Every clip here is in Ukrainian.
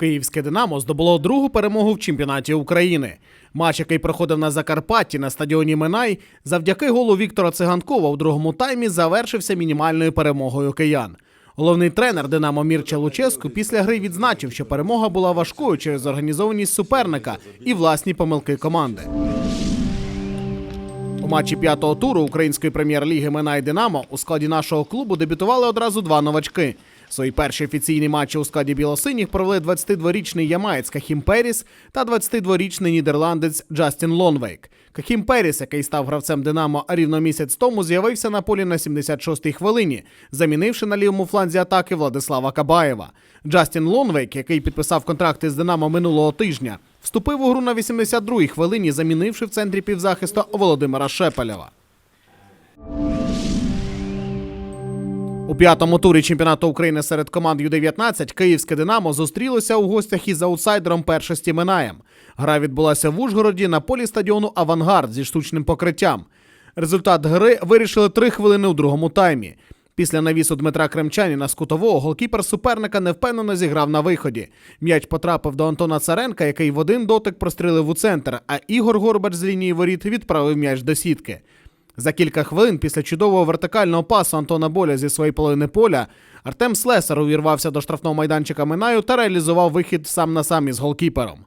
Київське Динамо здобуло другу перемогу в чемпіонаті України. Матч, який проходив на Закарпатті на стадіоні Минай, завдяки голу Віктора Циганкова у другому таймі завершився мінімальною перемогою киян. Головний тренер Динамо Мірча Луческу після гри відзначив, що перемога була важкою через організованість суперника і власні помилки команди. Матчі п'ятого туру української прем'єр-ліги Минай Динамо у складі нашого клубу дебютували одразу два новачки. Свої перші офіційні матчі у складі білосиніх провели 22-річний ямаєць Кахім Періс та 22-річний нідерландець Джастін Лонвейк. Кахім Періс, який став гравцем Динамо рівно місяць тому, з'явився на полі на 76-й хвилині, замінивши на лівому фланзі атаки Владислава Кабаєва. Джастін Лонвейк, який підписав контракти з Динамо минулого тижня, вступив у гру на 82-й хвилині, замінивши в центрі півзахисту Володимира Шепелєва. У п'ятому турі чемпіонату України серед команд Ю-19 Київське Динамо зустрілося у гостях із аутсайдером першості Минаєм. Гра відбулася в Ужгороді на полі стадіону Авангард зі штучним покриттям. Результат гри вирішили три хвилини у другому таймі. Після навісу Дмитра Кремчаніна з кутового голкіпер суперника невпевнено зіграв на виході. М'яч потрапив до Антона Царенка, який в один дотик прострілив у центр, а Ігор Горбач з лінії воріт відправив м'яч до сітки. За кілька хвилин після чудового вертикального пасу Антона Боля зі своєї половини поля Артем Слесар увірвався до штрафного майданчика Минаю та реалізував вихід сам на сам із голкіпером.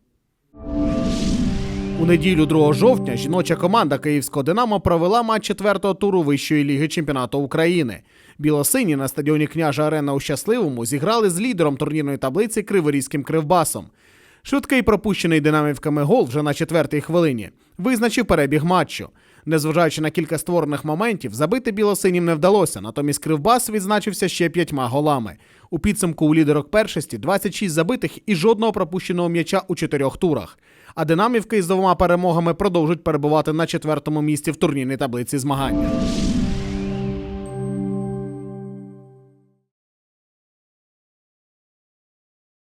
У неділю 2 жовтня жіноча команда Київського Динамо провела матч четвертого туру Вищої ліги чемпіонату України. Білосині на стадіоні княжа Арена у Щасливому зіграли з лідером турнірної таблиці Криворізьким Кривбасом. Швидкий пропущений динамівками гол вже на четвертій хвилині визначив перебіг матчу. Незважаючи на кілька створених моментів, забити білосинім не вдалося. Натомість Кривбас відзначився ще п'ятьма голами. У підсумку у лідерок першості 26 забитих і жодного пропущеного м'яча у чотирьох турах. А динамівки з двома перемогами продовжують перебувати на четвертому місці в турнірній таблиці змагання.